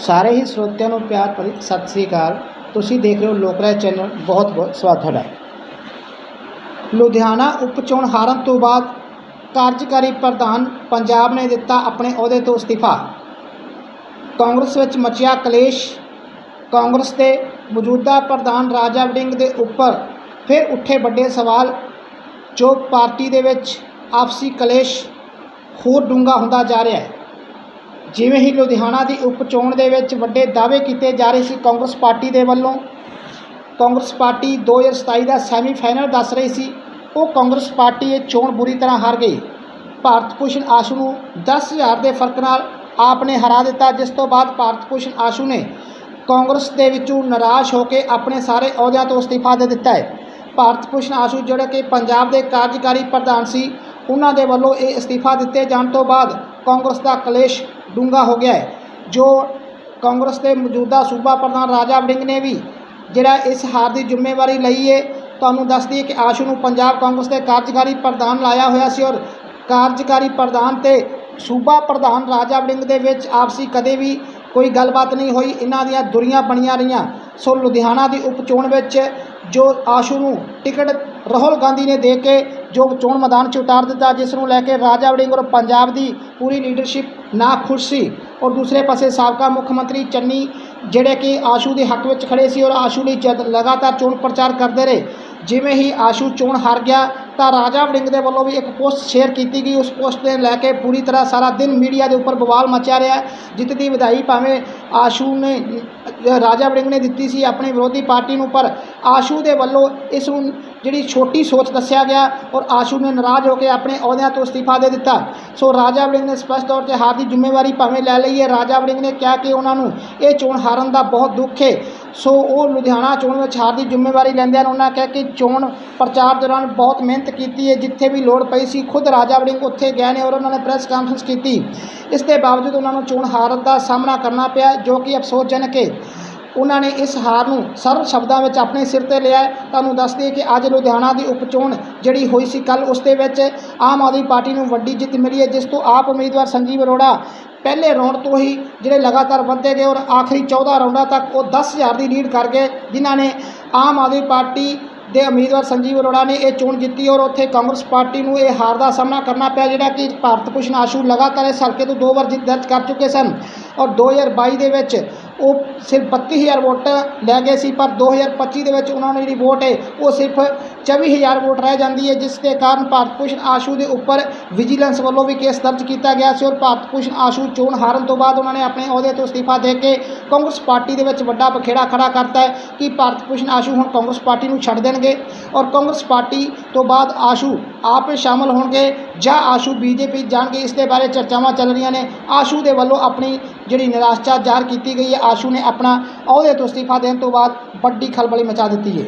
ਸਾਰੇ ਹੀ ਸਰੋਤਿਆਂ ਨੂੰ ਪਿਆਰ ਭਰੀ ਸਤਿ ਸ੍ਰੀ ਅਕਾਲ। ਤੁਸੀਂ ਦੇਖ ਰਹੇ ਹੋ ਲੋਕਰਾਜ ਚੈਨਲ। ਬਹੁਤ ਬਹੁਤ ਸਵਾਗਤ ਤੁਹਾਡਾ। ਲੁਧਿਆਣਾ ਉਪ ਚੋਣ ਹਾਰਨ ਤੋਂ ਬਾਅਦ ਕਾਰਜਕਾਰੀ ਪ੍ਰਧਾਨ ਪੰਜਾਬ ਨੇ ਦਿੱਤਾ ਆਪਣੇ ਅਹੁਦੇ ਤੋਂ ਅਸਤੀਫਾ। ਕਾਂਗਰਸ ਵਿੱਚ ਮਚਿਆ ਕਲੇਸ਼। ਕਾਂਗਰਸ ਦੇ ਮੌਜੂਦਾ ਪ੍ਰਧਾਨ ਰਾਜਾ ਵੜਿੰਗ ਦੇ ਉੱਪਰ ਫਿਰ ਉੱਠੇ ਵੱਡੇ ਸਵਾਲ, ਜੋ ਪਾਰਟੀ ਦੇ ਵਿੱਚ ਆਪਸੀ ਕਲੇਸ਼ ਹੋਰ ਡੂੰਘਾ ਹੁੰਦਾ ਜਾ ਰਿਹਾ ਹੈ। ਜਿਵੇਂ ਹੀ ਲੁਧਿਆਣਾ ਦੀ ਉਪ ਚੋਣ ਦੇ ਵਿੱਚ ਵੱਡੇ ਦਾਅਵੇ ਕੀਤੇ ਜਾ ਰਹੇ ਸੀ, ਕਾਂਗਰਸ ਪਾਰਟੀ ਦੇ ਵੱਲੋਂ, ਕਾਂਗਰਸ ਪਾਰਟੀ 2027 ਦਾ ਸੈਮੀਫਾਈਨਲ ਦੱਸ ਰਹੀ ਸੀ, ਉਹ ਕਾਂਗਰਸ ਪਾਰਟੀ ਇਹ ਚੋਣ ਬੁਰੀ ਤਰ੍ਹਾਂ ਹਾਰ ਗਈ। ਭਾਰਤ ਭੂਸ਼ਣ ਆਸ਼ੂ ਨੂੰ 10000 ਦੇ ਫ਼ਰਕ ਨਾਲ ਆਪ ਨੇ ਹਰਾ ਦਿੱਤਾ, ਜਿਸ ਤੋਂ ਬਾਅਦ ਭਾਰਤ ਭੂਸ਼ਣ ਆਸ਼ੂ ਨੇ ਕਾਂਗਰਸ ਦੇ ਵਿੱਚੋਂ ਨਿਰਾਸ਼ ਹੋ ਕੇ ਆਪਣੇ ਸਾਰੇ ਅਹੁਦਿਆਂ ਤੋਂ ਅਸਤੀਫਾ ਦੇ ਦਿੱਤਾ ਹੈ। ਭਾਰਤ ਭੂਸ਼ਣ ਆਸ਼ੂ ਜਿਹੜੇ ਕਿ ਪੰਜਾਬ ਦੇ ਕਾਰਜਕਾਰੀ ਪ੍ਰਧਾਨ ਸੀ, ਉਹਨਾਂ ਦੇ ਵੱਲੋਂ ਇਹ ਅਸਤੀਫਾ ਦਿੱਤੇ ਜਾਣ ਤੋਂ ਬਾਅਦ ਕਾਂਗਰਸ ਦਾ ਕਲੇਸ਼ ਡੂੰਘਾ ਹੋ ਗਿਆ ਹੈ, ਜੋ ਕਾਂਗਰਸ ਦੇ ਮੌਜੂਦਾ ਸੂਬਾ ਪ੍ਰਧਾਨ ਰਾਜਾ ਵੜਿੰਗ ਨੇ ਵੀ ਜਿਹੜਾ ਇਸ ਹਾਰ ਦੀ ਜ਼ਿੰਮੇਵਾਰੀ ਲਈ ਹੈ, ਤੁਹਾਨੂੰ ਦੱਸ ਦਈਏ ਕਿ ਆਸ਼ੂ ਨੂੰ ਪੰਜਾਬ ਕਾਂਗਰਸ ਦੇ ਕਾਰਜਕਾਰੀ ਪ੍ਰਧਾਨ ਲਾਇਆ ਹੋਇਆ ਸੀ ਔਰ ਕਾਰਜਕਾਰੀ ਪ੍ਰਧਾਨ ਤੇ ਸੂਬਾ ਪ੍ਰਧਾਨ ਰਾਜਾ ਵੜਿੰਗ ਦੇ ਵਿੱਚ ਆਪਸੀ ਕਦੇ ਵੀ ਕੋਈ ਗੱਲਬਾਤ ਨਹੀਂ ਹੋਈ, ਇਹਨਾਂ ਦੀਆਂ ਦੁਰੀਆਂ ਬਣੀਆਂ ਰਹੀਆਂ। ਸੋ ਲੁਧਿਆਣਾ ਦੀ ਉਪ ਚੋਣ ਵਿੱਚ ਜੋ ਆਸ਼ੂ ਨੂੰ ਟਿਕਟ ਰਾਹੁਲ ਗਾਂਧੀ ਨੇ ਦੇ ਕੇ ਜੋ ਚੋਣ ਮੈਦਾਨ 'ਚ ਉਤਾਰ ਦਿੱਤਾ, ਜਿਸ ਨੂੰ ਲੈ ਕੇ ਰਾਜਾ ਵੜਿੰਗ ਔਰ ਪੰਜਾਬ ਦੀ ਪੂਰੀ ਲੀਡਰਸ਼ਿਪ ਨਾ ਖੁਸ਼ ਸੀ। ਔਰ ਦੂਸਰੇ ਪਾਸੇ ਸਾਬਕਾ ਮੁੱਖ ਮੰਤਰੀ ਚੰਨੀ, ਜਿਹੜੇ ਕਿ ਆਸ਼ੂ ਦੇ ਹੱਕ ਵਿੱਚ ਖੜੇ ਸੀ ਔਰ ਆਸ਼ੂ ਲਈ ਜਦ ਲਗਾਤਾਰ ਚੋਣ ਪ੍ਰਚਾਰ ਕਰਦੇ ਰਹੇ, ਜਿਵੇਂ ਹੀ ਆਸ਼ੂ ਚੋਣ ਹਾਰ ਗਿਆ, ਤਾਂ ਰਾਜਾ ਵੜਿੰਗ ਦੇ ਵੱਲੋਂ ਵੀ ਇੱਕ ਪੋਸਟ ਸ਼ੇਅਰ ਕੀਤੀ ਗਈ। ਉਸ ਪੋਸਟ ਦੇ ਲੈ ਕੇ ਪੂਰੀ ਤਰ੍ਹਾਂ ਸਾਰਾ ਦਿਨ ਮੀਡੀਆ ਦੇ ਉੱਪਰ ਬਵਾਲ ਮਚਿਆ ਰਿਹਾ। ਜਿੱਤ ਦੀ ਵਧਾਈ ਭਾਵੇਂ ਆਸ਼ੂ ਨੇ ਰਾਜਾ ਵੜਿੰਗ ਨੇ ਦਿੱਤੀ ਸੀ, ਆਪਣੀ ਵਿਰੋਧੀ ਪਾਰਟੀ ਨੂੰ, ਪਰ ਆਸ਼ੂ ਦੇ ਵੱਲੋਂ ਇਸ ਨੂੰ ਜਿਹੜੀ ਛੋਟੀ ਸੋਚ ਦੱਸਿਆ ਗਿਆ ਔਰ ਆਸ਼ੂ ਨੇ ਨਾਰਾਜ਼ ਹੋ ਕੇ ਆਪਣੇ ਅਹੁਦਿਆਂ ਤੋਂ ਅਸਤੀਫਾ ਦੇ ਦਿੱਤਾ। ਸੋ ਰਾਜਾ ਵੜਿੰਗ ਨੇ ਸਪਸ਼ਟ ਤੌਰ ਤੇ ਹਾਰ ਦੀ ਜ਼ਿੰਮੇਵਾਰੀ ਭਾਵੇਂ ਲੈ ਲਈ ਹੈ। ਰਾਜਾ ਵੜਿੰਗ ਨੇ ਕਿਹਾ ਕਿ ਉਹਨਾਂ ਨੂੰ ਇਹ ਚੋਣ ਹਾਰਨ ਦਾ ਬਹੁਤ ਦੁੱਖ ਹੈ। ਸੋ ਉਹ ਲੁਧਿਆਣਾ ਚੋਣ ਵਿੱਚ ਹਾਰ ਦੀ ਜ਼ਿੰਮੇਵਾਰੀ ਲੈਂਦਿਆਂ ਨੂੰ ਉਹਨਾਂ ਕਿਹਾ ਕਿ ਚੋਣ ਪ੍ਰਚਾਰ ਦੌਰਾਨ ਬਹੁਤ ਮਿਹਨਤ ਕੀਤੀ ਹੈ। ਜਿੱਥੇ ਵੀ ਲੋੜ ਪਈ ਸੀ, ਖੁਦ ਰਾਜਾ ਵੜਿੰਗ ਉੱਥੇ ਗਏ ਨੇ ਔਰ ਉਹਨਾਂ ਨੇ ਪ੍ਰੈਸ ਕਾਨਫਰੰਸ ਕੀਤੀ। ਇਸ ਦੇ ਬਾਵਜੂਦ ਉਹਨਾਂ ਨੂੰ ਚੋਣ ਹਾਰ ਦਾ ਸਾਹਮਣਾ ਕਰਨਾ ਪਿਆ, ਜੋ ਕਿ ਅਫਸੋਸਜਨਕ ਹੈ। ਉਹਨਾਂ ਨੇ ਇਸ ਹਾਰ ਨੂੰ ਸਰਲ ਸ਼ਬਦਾਂ ਵਿੱਚ ਆਪਣੇ ਸਿਰ ਤੇ ਲਿਆ ਤੁਹਾਨੂੰ ਦੱਸ ਦਈਏ ਕਿ ਅੱਜ ਲੁਧਿਆਣਾ ਦੀ ਉਪ ਚੋਣ ਜਿਹੜੀ ਹੋਈ ਸੀ ਕੱਲ ਉਸ ਦੇ ਵਿੱਚ ਆਮ ਆਦਮੀ ਪਾਰਟੀ ਨੂੰ ਵੱਡੀ ਜਿੱਤ ਮਿਲੀ ਹੈ, ਜਿਸ ਤੋਂ ਆਪ ਉਮੀਦਵਾਰ ਸੰਜੀਵ ਅਰੋੜਾ ਪਹਿਲੇ ਰੌਂਡ ਤੋਂ ਹੀ ਜਿਹੜੇ ਲਗਾਤਾਰ ਵੱਧਦੇ ਗਏ ਔਰ ਆਖਰੀ 14 ਰੌਂਡਾਂ ਤੱਕ ਉਹ 10000 ਦੀ ਲੀਡ ਕਰ ਗਏ, ਜਿਨ੍ਹਾਂ ਨੇ ਆਮ ਆਦਮੀ ਪਾਰਟੀ ਦੇ ਉਮੀਦਵਾਰ ਸੰਜੀਵ ਅਰੋੜਾ ਨੇ ਇਹ ਚੋਣ ਜਿੱਤੀ ਔਰ ਉੱਥੇ ਕਾਂਗਰਸ ਪਾਰਟੀ ਨੂੰ ਇਹ ਹਾਰ ਦਾ ਸਾਹਮਣਾ ਕਰਨਾ ਪਿਆ, ਜਿਹੜਾ ਕਿ ਭਾਰਤ ਭੂਸ਼ਣ ਆਸ਼ੂ ਲਗਾਤਾਰ ਇਸ ਹਲਕੇ ਤੋਂ ਦੋ ਵਾਰ ਜਿੱਤ ਦਰਜ ਕਰ ਚੁੱਕੇ ਸਨ। ਔਰ 2022 ਦੇ ਵਿੱਚ ਉਹ ਸਿਰਫ 32000 ਵੋਟ ਲੈ ਗਏ ਸੀ, ਪਰ 2025 ਦੇ ਵਿੱਚ ਉਹਨਾਂ ਨੂੰ ਜਿਹੜੀ ਵੋਟ ਹੈ, ਉਹ ਸਿਰਫ 24000 ਵੋਟ ਰਹਿ ਜਾਂਦੀ ਹੈ, ਜਿਸ ਦੇ ਕਾਰਨ ਭਾਰਤ ਭੂਸ਼ਣ ਆਸ਼ੂ ਦੇ ਉੱਪਰ ਵਿਜੀਲੈਂਸ ਵੱਲੋਂ ਵੀ ਕੇਸ ਦਰਜ ਕੀਤਾ ਗਿਆ ਸੀ ਔਰ ਭਾਰਤ ਭੂਸ਼ਣ ਆਸ਼ੂ ਚੋਣ ਹਾਰਨ ਤੋਂ ਬਾਅਦ ਉਹਨਾਂ ਨੇ ਆਪਣੇ ਅਹੁਦੇ ਤੋਂ ਅਸਤੀਫਾ ਦੇ ਕੇ ਕਾਂਗਰਸ ਪਾਰਟੀ ਦੇ ਵਿੱਚ ਵੱਡਾ ਬਖੇੜਾ ਖੜਾ ਕਰਤਾ ਹੈ ਕਿ ਭਾਰਤ ਭੂਸ਼ਣ ਆਸ਼ੂ ਹੁਣ ਕਾਂਗਰਸ ਪਾਰਟੀ ਨੂੰ ਛੱਡ ਦੇਣਗੇ ਔਰ ਕਾਂਗਰਸ ਪਾਰਟੀ ਤੋਂ ਬਾਅਦ ਆਸ਼ੂ ਆਪ ਸ਼ਾਮਲ ਹੋਣਗੇ ਜਾਂ ਆਸ਼ੂ ਬੀਜੇਪੀ ਜਾਣਗੇ, ਇਸ ਦੇ ਬਾਰੇ ਚਰਚਾਵਾਂ ਚੱਲ ਰਹੀਆਂ ਨੇ। ਆਸ਼ੂ ਦੇ ਵੱਲੋਂ ਆਪਣੀ ਜਿਹੜੀ ਨਿਰਾਸ਼ਾ ਜ਼ਾਹਰ ਕੀਤੀ ਗਈ ਹੈ, ਆਸ਼ੂ ਨੇ ਆਪਣਾ ਅਹੁਦੇ ਤੋਂ ਅਸਤੀਫਾ ਦੇਣ ਤੋਂ ਬਾਅਦ ਵੱਡੀ ਖਲਬਲੀ ਮਚਾ ਦਿੱਤੀ ਹੈ।